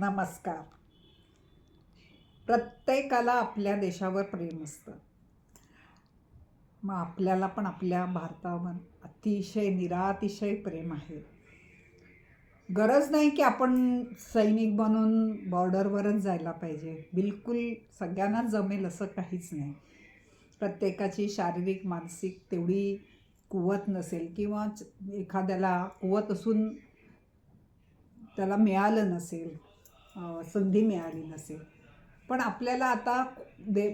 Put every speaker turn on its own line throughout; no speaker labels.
नमस्कार. प्रत्येकाला आपल्या देशावर प्रेम असतं. मग आपल्याला पण आपल्या भारतावर अतिशय निरातिशय प्रेम आहे. गरज नाही की आपण सैनिक बनून बॉर्डरवरच जायला पाहिजे. बिलकुल सगळ्यांना जमेल असं काहीच नाही. प्रत्येकाची शारीरिक मानसिक तेवढी कुवत नसेल किंवा एखाद्याला कुवत असून त्याला मिळालं नसेल संधी मिळाली नसेल. पण आपल्याला आता दे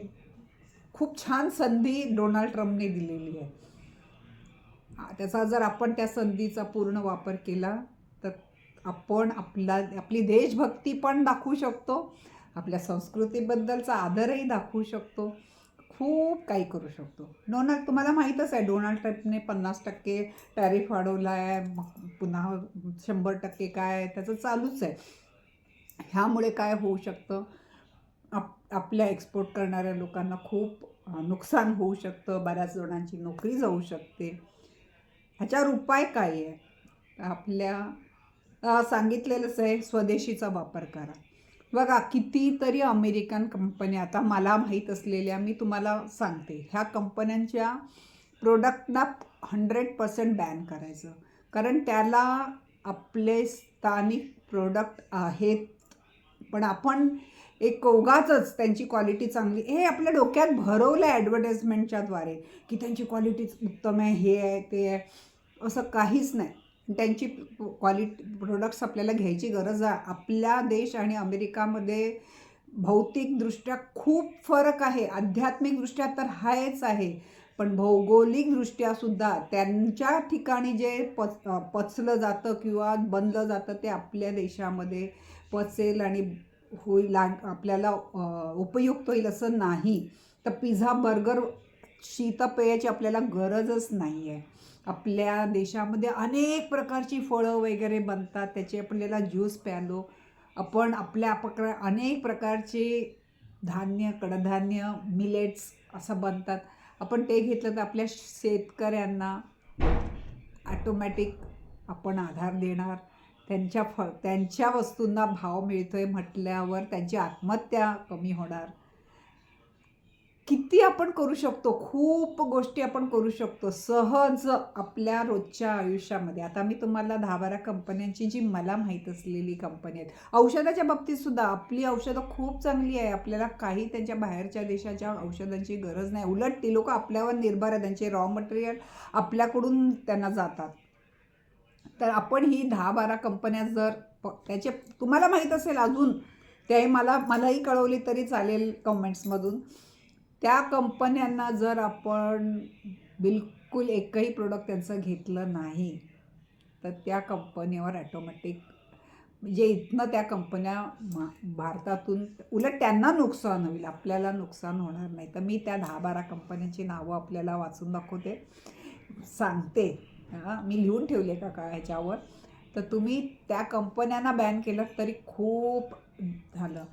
खूप छान संधी डोनाल्ड ट्रम्पने दिलेली आहे. त्याचा जर आपण त्या संधीचा पूर्ण वापर केला तर आपण आपला आपली देशभक्ती पण दाखवू शकतो आपल्या संस्कृतीबद्दलचा आदरही दाखवू शकतो खूप काही करू शकतो. डोनाल्ड तुम्हाला माहीतच आहे डोनाल्ड ट्रम्पने पन्नास टक्के टॅरिफ वाढवला आहे पुन्हा शंभर टक्के काय त्याचं चालूच आहे. ह्यामुळे काय होऊ शकतं? आप आपल्या एक्सपोर्ट करणाऱ्या लोकांना खूप नुकसान होऊ शकतं बऱ्याच जणांची नोकरी जाऊ शकते. ह्याच्यावर उपाय काय आहे? आपल्या सांगितलेलंच आहे स्वदेशीचा वापर करा. बघा कितीतरी अमेरिकन कंपन्या आता मला माहीत असलेल्या मी तुम्हाला सांगते ह्या कंपन्यांच्या प्रोडक्टना हंड्रेड पर्सेंट बॅन करायचं. कारण त्याला आपले स्थानिक प्रोडक्ट आहेत पण आपण एक उगाचच त्यांची क्वालिटी चांगली. हे आपल्या डोक्यात भरवलं आहे ॲडव्हर्टाईजमेंटच्याद्वारे की त्यांची क्वालिटी उत्तम आहे हे आहे ते आहे. असं काहीच नाही. त्यांची क्वालिटी प्रोडक्ट्स आपल्याला घ्यायची गरज आहे. आपल्या देश आणि अमेरिकामध्ये भौतिकदृष्ट्या खूप फरक आहे. आध्यात्मिकदृष्ट्या तर हाच आहे. पण भौगोलिकदृष्ट्या सुद्धा त्यांच्या ठिकाणी जे पच पचलं जातं किंवा बनलं जातं ते आपल्या देशामध्ये पचेल आणि होईल लाग आपल्याला उपयुक्त होईल असं नाही. तर पिझ्झा बर्गर शीतपेयाची आपल्याला गरजच नाही आहे आपल्या देशामध्ये अनेक प्रकारची फळं वगैरे बनतात त्याचे आपल्याला ज्यूस प्यालो. आपण आपल्या प्रकार अनेक प्रकारचे धान्य कडधान्य मिलेट्स असं बनतात. आपण ते घेतलं तर आपल्या शेतकऱ्यांना ॲटोमॅटिक आपण आधार देणार. त्यांच्या फ त्यांच्या वस्तूंना भाव मिळतो आहे म्हटल्यावर त्यांची आत्महत्या कमी होणार. किती आपण करू शकतो? खूप गोष्टी आपण करू शकतो. सहज आपल्या रोजच्या आयुष्यामध्ये. आता मी तुम्हाला दहा बारा कंपन्यांची जी मला माहीत असलेली कंपनी आहेत. औषधाच्या बाबतीत सुद्धा आपली औषधं खूप चांगली आहे. आपल्याला काही त्यांच्या बाहेरच्या देशाच्या औषधांची गरज नाही. उलट ती लोक आपल्यावर निर्भर आहे त्यांचे रॉ मटेरियल आपल्याकडून त्यांना जातात. तर आपण ही दहा बारा कंपन्या जर त्याचे तुम्हाला माहीत असेल अजून त्याही मला मलाही कळवली तरी चालेल कमेंट्समधून त्या कंपन्यांना जर आपण बिलकुल एकही प्रोडक्ट त्यांचं घेतलं नाही तर त्या कंपनीवर ॲटोमॅटिक म्हणजे इथनं त्या कंपन्या भारतातून उलट त्यांना नुकसान होईल आपल्याला नुकसान होणार नाही. तर मी त्या दहा बारा कंपन्यांची नावं आपल्याला वाचून दाखवते सांगते. हां मी लिहून ठेवले का का ह्याच्यावर? तर तुम्ही त्या कंपन्यांना बॅन केलं तरी खूप झालं.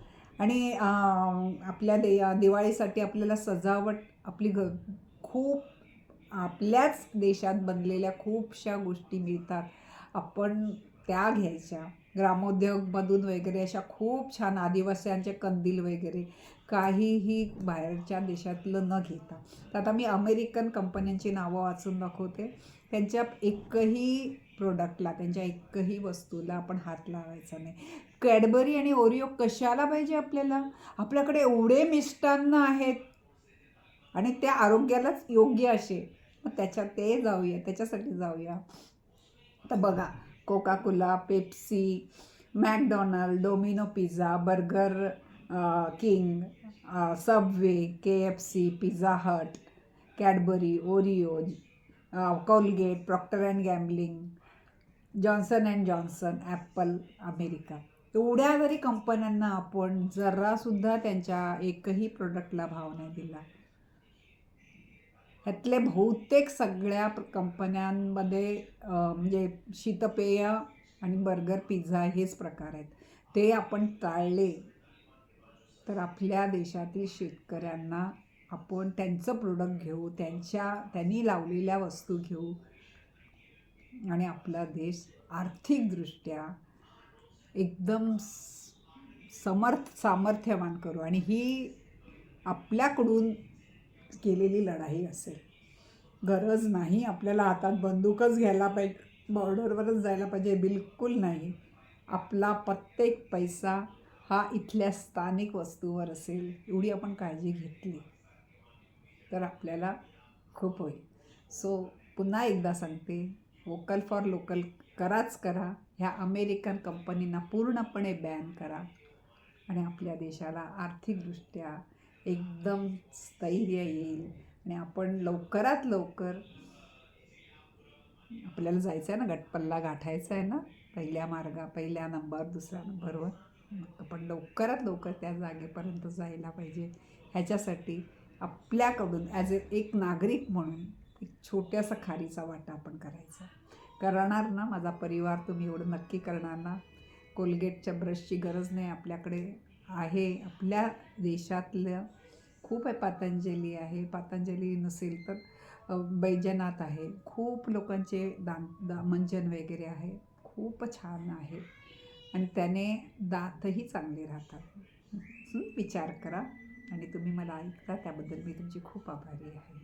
आणि आपल्या दे दिवाळीसाठी आपल्याला सजावट आपली घ खूप आपल्याच देशात बनलेल्या खूपशा गोष्टी मिळतात. आपण त्या घ्यायच्या. ग्रामोद्योगमधून वगैरे अशा खूप छान आदिवास्यांचे कंदील वगैरे काहीही बाहेरच्या देशातलं न घेता. तर आता मी अमेरिकन कंपन्यांची नावं वाचून दाखवते. त्यांच्या एकही प्रोडक्टला त्यांच्या एकही वस्तूला आपण हात लावायचा नाही. कॅडबरी आणि ओरिओ कशाला पाहिजे आपल्याला? आपल्याकडे एवढे मिष्टान्न आहेत. आणि त्या आरोग्यालाच योग्य असे. मग त्याच्यात ते जाऊया त्याच्यासाठी जाऊया. तर बघा Coca Cola Pepsi McDonald Domino pizza Burger King Subway K F C Pizza Hut Cadbury Oreo Colgate Procter and gambling Johnson and Johnson Apple America एवढ्या जरी कंपन्यांना आपण जरासुद्धा त्यांच्या एकही प्रोडक्टला भाव नाही दिला. ह्यातले बहुतेक सगळ्या कंपन्यांमध्ये म्हणजे शीतपेय आणि बर्गर पिझ्झा हेच प्रकार आहेत. ते आपण टाळले तर आपल्या देशातील शेतकऱ्यांना आपण त्यांचं प्रोडक्ट घेऊ त्यांच्या त्यांनी लावलेल्या वस्तू घेऊ आणि आपला देश आर्थिकदृष्ट्या एकदम समर्थ सामर्थ्यवान करू. आणि ही आपल्याकडून केलेली लढाई असेल. गरज नाही आपल्याला हातात बंदूकच घ्यायला पाहिजे बॉर्डरवरच जायला पाहिजे बिलकुल नाही. आपला प्रत्येक पैसा हा इथल्या स्थानिक वस्तूवर असेल एवढी आपण काळजी घेतली तर आपल्याला खूप होईल. सो पुन्हा एकदा सांगते वोकल फॉर लोकल कराच करा ह्या अमेरिकन कंपनींना पूर्णपणे बॅन करा आणि आपल्या देशाला आर्थिकदृष्ट्या एकदम स्थैर्य येईल. आणि आपण लवकरात लवकर आपल्याला जायचं आहे ना गटपल्ला गाठायचा आहे ना पहिल्या मार्गा पहिल्या नंबर दुसऱ्या नंबरवर. आपण लवकरात लवकर त्या जागेपर्यंत जायला पाहिजे. ह्याच्यासाठी आपल्याकडून ॲज अ एक नागरिक म्हणून एक छोट्यासा खारीचा वाटा आपण करायचा. करणार ना माझा परिवार तुम्ही एवढं नक्की करणार ना? कोलगेटच्या ब्रशची गरज नाही आपल्याकडे. आहे. आपल्या देशातलं खूप आहे पातंजली आहे. पातंजली नसेल तर बैजनाथ आहे. खूप लोकांचे दान दा मंजन वगैरे आहे. खूप छान आहे. आणि त्याने दातही चांगले राहतात. विचार करा. आणि तुम्ही मला ऐकता त्याबद्दल मी तुमची खूप आभारी आहे.